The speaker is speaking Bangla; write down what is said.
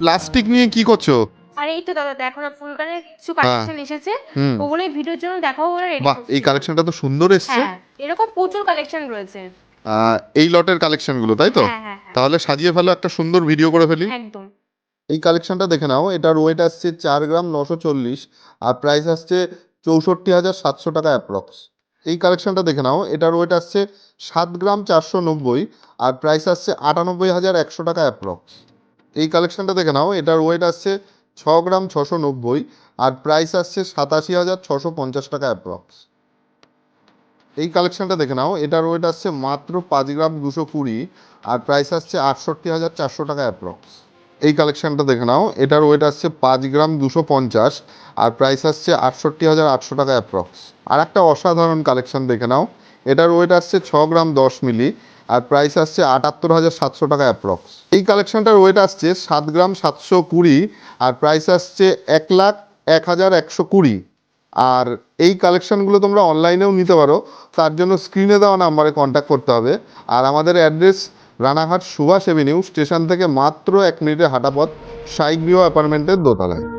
প্লাস্টিক নিয়ে কি করছ? আর এই তো দাদা দেখো না কিছু কালেকশন এসেছে। ওগুলো ভিডিওর জন্য দেখাবো রেডি বাহ এই কালেকশনটা তো সুন্দর এসছে। হ্যাঁ এরকম প্রচুর কালেকশন রয়েছে। এই লটের কালেকশনগুলো তাই তো? হ্যাঁ হ্যাঁ হ্যাঁ। তাহলে সাজিয়ে ফেলো একটা সুন্দর ভিডিও করে ফেলি। একদম। এই কালেকশনটা দেখে নাও এটার ওয়েট আসছে চার গ্রাম নশো চল্লিশ আর প্রাইস আসছে চৌষট্টি হাজার সাতশো টাকা অ্যাপ্রক্স এই কালেকশনটা দেখে নাও এটার ওয়েট আসছে সাত গ্রাম চারশো নব্বই আর প্রাইস আসছে আটানব্বই হাজার একশো টাকা অ্যাপ্রক্স এই কালেকশনটা দেখে নাও, এটার ওয়েট আসছে ছ গ্রাম ছশো নব্বই আর প্রাইস আসছে সাতাশি হাজার ছশো পঞ্চাশ টাকা অ্যাপ্রক্স এই কালেকশনটা দেখে নাও, এটার ওয়েট আসছে মাত্র পাঁচ গ্রাম দুশো কুড়ি আর প্রাইস আসছে আটষট্টি হাজার চারশো টাকা অ্যাপ্রক্স এই কালেকশানটা দেখে নাও, এটার ওয়েট আসছে পাঁচ গ্রাম দুশো পঞ্চাশ আর প্রাইস আসছে আটষট্টি হাজার আটশো টাকা অ্যাপ্রক্স আর একটা অসাধারণ কালেকশন দেখে নাও, এটার ওয়েট আসছে ছ গ্রাম দশ মিলি আর প্রাইস আসছে আটাত্তর হাজার সাতশো টাকা অ্যাপ্রক্স এই কালেকশনটার ওয়েট আসছে সাত গ্রাম সাতশো কুড়ি আর প্রাইস আসছে এক লাখ এক হাজার একশো কুড়ি। আর এই কালেকশানগুলো তোমরা অনলাইনেও নিতে পারো। তার জন্য স্ক্রিনে দেওয়া নাম্বারে কন্ট্যাক্ট করতে হবে। আর আমাদের address Ranaghat Subhash avenue station থেকে মাত্র এক মিনিটের হাঁটা পথ সাই গৃহ অ্যাপার্টমেন্টের দোতলায়।